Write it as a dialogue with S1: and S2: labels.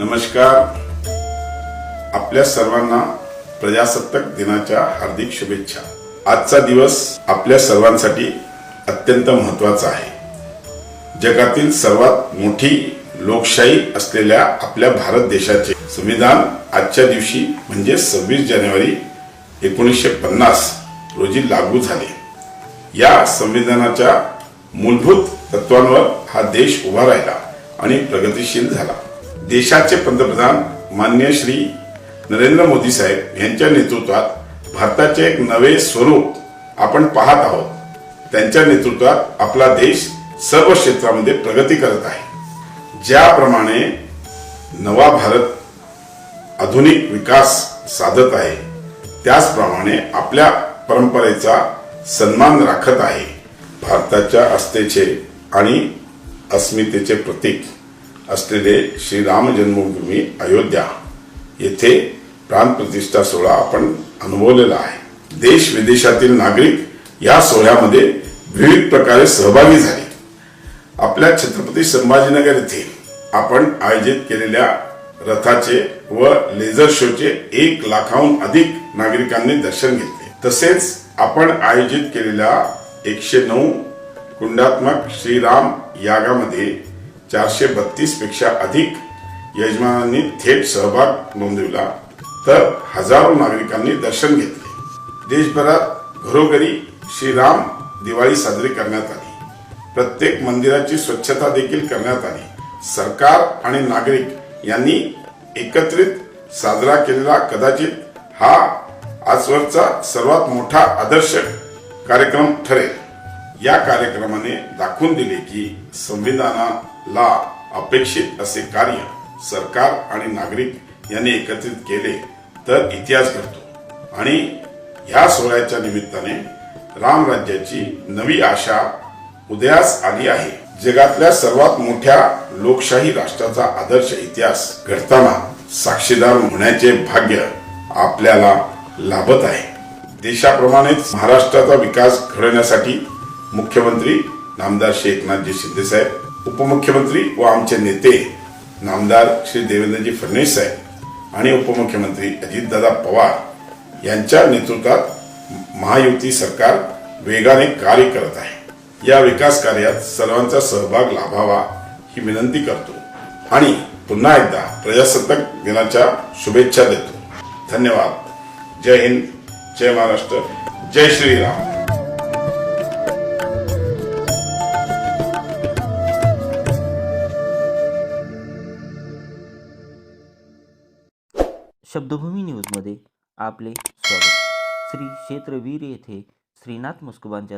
S1: नमस्कार. आपल्या सर्वांना प्रजासत्ताक दिनाच्या हार्दिक शुभेच्छा. आजचा दिवस आपल्या सर्वांसाठी अत्यंत महत्त्वाचा आहे. जगातील सर्वात मोठी लोकशाही असलेल्या आपल्या भारत देशाचे संविधान आजच्या दिवशी म्हणजे सव्वीस जानेवारी एकोणीसशे पन्नास रोजी लागू झाले. या संविधानाच्या मूलभूत तत्वांवर हा देश उभा राहिला आणि प्रगतिशील झाला. देशाचे पंतप्रधान मान्य श्री नरेंद्र मोदी साहेब यांच्या नेतृत्वात भारताचे एक नवे स्वरूप आपण पाहत आहोत. त्यांच्या नेतृत्वात आपला देश सर्व क्षेत्रामध्ये प्रगती करत आहे. ज्याप्रमाणे नवा भारत आधुनिक विकास साधत आहे त्याचप्रमाणे आपल्या परंपरेचा सन्मान राखत आहे. भारताच्या अस्तेचे आणि अस्मितेचे प्रतीक असलेले श्रीराम जन्मभूमी अयोध्या. येथे प्राणप्रतिष्ठा सोहळा आपण अनुभवलेला आहे. देश विदेशातील नागरिक या सोहळ्यामध्ये विविध प्रकारे सहभागी झाले. आपल्या छत्रपती संभाजीनगर येथे आपण आयोजित केलेल्या रथाचे व लेझर शोचे एक लाखाहून अधिक नागरिकांनी दर्शन घेतले. तसेच आपण आयोजित केलेल्या एकशे नऊ कुंडात्मक श्रीराम यागामध्ये चारशे बत्तीसपेक्षा अधिक यजमानांनी थेट सहभाग नोंदविला. तर हजारो नागरिकांनी दर्शन घेतले. देशभरात घरोघरी श्रीराम दिवाळी साजरी करण्यात आली. प्रत्येक मंदिराची स्वच्छता देखील करण्यात आली. सरकार आणि नागरिक यांनी एकत्रित साजरा केलेला कदाचित हा आजवरचा सर्वात मोठा आदर्श कार्यक्रम ठरेल. या कार्यक्रमाने दाखवून दिले की ला अपेक्षित असे कार्य सरकार आणि नागरिक यांनी एकत्रित केले तर इतिहास घडतो. आणि ह्या सोहळ्याच्या निमित्ताने राम राज्याची नवी आशा उदयास आली आहे. जगातल्या सर्वात मोठ्या लोकशाही राष्ट्राचा आदर्श इतिहास घडताना साक्षीदार होण्याचे भाग्य आपल्याला लाभत आहे. देशाप्रमाणेच महाराष्ट्राचा विकास घडवण्यासाठी मुख्यमंत्री नामदार श्री एकनाथजी शिंदे साहेब उपमुख्यमंत्री व आमचे नेते नामदार श्री देवेंद्रजी फडणवीस साहेब आणि उपमुख्यमंत्री अजितदादा पवार यांच्या नेतृत्वात महायुती सरकार वेगाने कार्य करत आहे. या विकास कार्यात सर्वांचा सहभाग लाभावा ही विनंती करतो आणि पुन्हा एकदा प्रजासत्ताक दिनाच्या शुभेच्छा देतो. धन्यवाद. जय हिंद. जय महाराष्ट्र. जय श्रीराम.
S2: शब्दभूमी न्यूजमध्ये आपले स्वागत. श्री क्षेत्रवीर येथे श्रीनाथ मुस्कुबांच्या